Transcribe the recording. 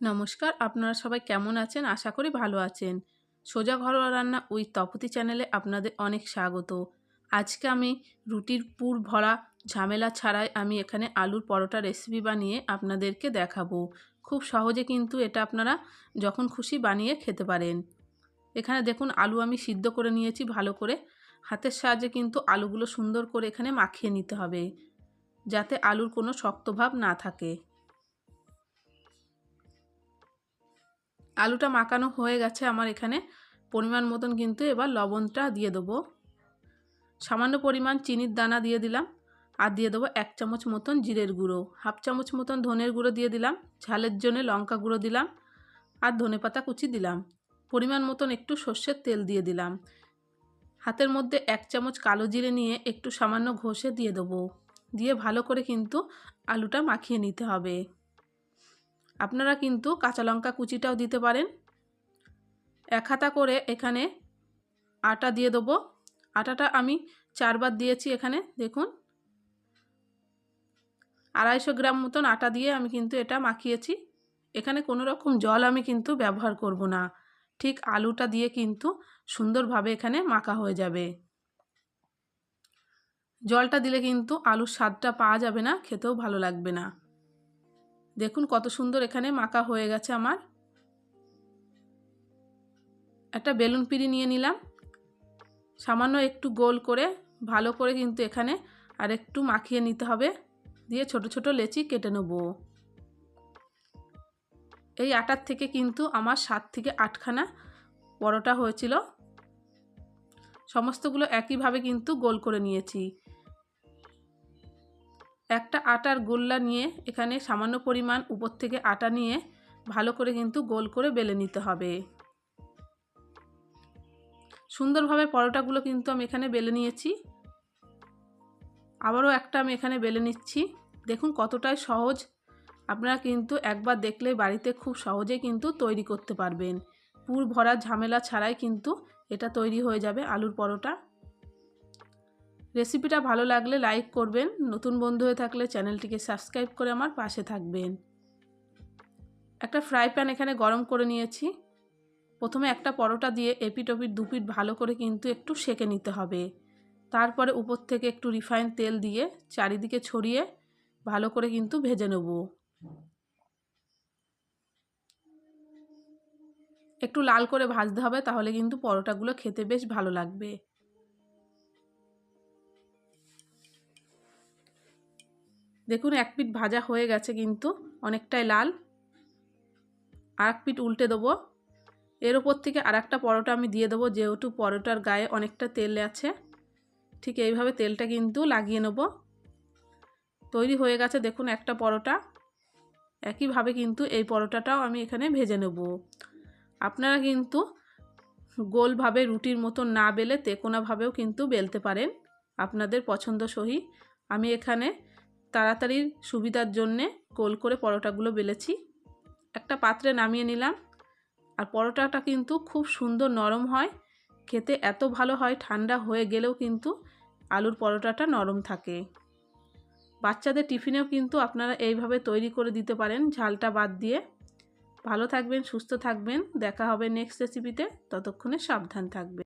নমস্কার, আপনারা সবাই কেমন আছেন? আশা করি ভালো আছেন। সোজা ঘরোয়া রান্না ওই তপতি চ্যানেলে আপনাদের অনেক স্বাগত। আজকে আমি রুটির পুর ভরা ঝামেলা ছাড়াই আমি এখানে আলুর পরোটা রেসিপি বানিয়ে আপনাদেরকে দেখাবো। খুব সহজে কিন্তু এটা আপনারা যখন খুশি বানিয়ে খেতে পারেন। এখানে দেখুন, আলু আমি সিদ্ধ করে নিয়েছি ভালো করে। হাতের সাহায্যে কিন্তু আলুগুলো সুন্দর করে এখানে মাখিয়ে নিতে হবে, যাতে আলুর কোনো শক্ত ভাব না থাকে। আলুটা মাখানো হয়ে গেছে আমার এখানে। পরিমাণ মতন কিন্তু এবার লবণটা দিয়ে দেবো। সামান্য পরিমাণ চিনির দানা দিয়ে দিলাম আর দিয়ে দেবো এক চামচ মতন জিরের গুঁড়ো। হাফ চামচ মতন ধনের গুঁড়ো দিয়ে দিলাম, ঝালের জন্য লঙ্কা গুঁড়ো দিলাম আর ধনে পাতা কুচি দিলাম। পরিমাণ মতন একটু সর্ষের তেল দিয়ে দিলাম। হাতের মধ্যে এক চামচ কালো জিরে নিয়ে একটু সামান্য ঘষে দিয়ে দেবো। দিয়ে ভালো করে কিন্তু আলুটা মাখিয়ে নিতে হবে। আপনারা কিন্তু কাঁচা লঙ্কা কুচিটাও দিতে পারেন। এক হাতা করে এখানে আটা দিয়ে দেবো। আটাটা আমি চারবার দিয়েছি এখানে, দেখুন। আড়াইশো গ্রাম মতন আটা দিয়ে আমি কিন্তু এটা মাখিয়েছি। এখানে কোনো রকম জল আমি কিন্তু ব্যবহার করব না। ঠিক আলুটা দিয়ে কিন্তু সুন্দরভাবে এখানে মাখা হয়ে যাবে। জলটা দিলে কিন্তু আলুর স্বাদটা পাওয়া যাবে না, খেতেও ভালো লাগবে না। দেখুন কত সুন্দর এখানে মাখা হয়ে গেছে আমার। একটা বেলুন পিড়ি নিয়ে নিলাম। সামান্য একটু গোল করে, ভালো করে কিন্তু এখানে আর একটু মাখিয়ে নিতে হবে। দিয়ে ছোট ছোট লেচি কেটে নেব। এই আটার থেকে কিন্তু আমার সাত থেকে আটখানা পরোটা হয়েছিল। সমস্তগুলো একইভাবে কিন্তু গোল করে নিয়েছি। একটা আটার গোল্লা নিয়ে এখানে সামান্য পরিমাণ উপর থেকে আটা নিয়ে ভালো করে কিন্তু গোল করে বেলে নিতে হবে। সুন্দরভাবে পরোটাগুলো কিন্তু আমি এখানে বেলে নিয়েছি। আবারও একটা আমি এখানে বেলে নিচ্ছি। দেখুন কতটাই সহজ। আপনারা কিন্তু একবার দেখলে বাড়িতে খুব সহজেই কিন্তু তৈরি করতে পারবেন। পুর ভরা ঝামেলা ছাড়াই কিন্তু এটা তৈরি হয়ে যাবে আলুর পরোটা। রেসিপিটা ভালো লাগলে লাইক করবেন। নতুন বন্ধু হয়ে থাকলে চ্যানেলটিকে সাবস্ক্রাইব করে আমার পাশে থাকবেন। একটা ফ্রাই প্যান এখানে গরম করে নিয়েছি। প্রথমে একটা পরোটা দিয়ে এপিট ওপিট দুপিট ভালো করে কিন্তু একটু সেকে নিতে হবে। তারপরে উপর থেকে একটু রিফাইন তেল দিয়ে চারিদিকে ছড়িয়ে ভালো করে কিন্তু ভেজে নেব। একটু লাল করে ভাজতে হবে, তাহলে কিন্তু পরোটাগুলো খেতে বেশ ভালো লাগবে। দেখুন, এক পিঠ ভাজা হয়ে গেছে কিন্তু অনেকটাই লাল। আর এক পিঠ উল্টে দেবো। এর ওপর থেকে আর একটা পরোটা আমি দিয়ে দেবো, যেহেতু পরোটার গায়ে অনেকটা তেল আছে। ঠিক এইভাবে তেলটা কিন্তু লাগিয়ে নেব। তৈরি হয়ে গেছে দেখুন একটা পরোটা। একইভাবে কিন্তু এই পরোটাটাও আমি এখানে ভেজে নেব। আপনারা কিন্তু গোলভাবে রুটির মতো না বেলে তেকোনাভাবেও কিন্তু বেলতে পারেন। আপনাদের পছন্দ সহি আমি এখানে তাড়াতাড়ির সুবিধার জন্যে গোল করে পরোটাগুলো বেলেছি। একটা পাত্রে নামিয়ে নিলাম। আর পরোটাটা কিন্তু খুব সুন্দর নরম হয়। খেতে এত ভালো হয়, ঠান্ডা হয়ে গেলেও কিন্তু আলুর পরোটাটা নরম থাকে। বাচ্চাদের টিফিনেও কিন্তু আপনারা এইভাবে তৈরি করে দিতে পারেন, ঝালটা বাদ দিয়ে। ভালো থাকবেন, সুস্থ থাকবেন। দেখা হবে নেক্সট রেসিপিতে ততক্ষণে সাবধান থাকবে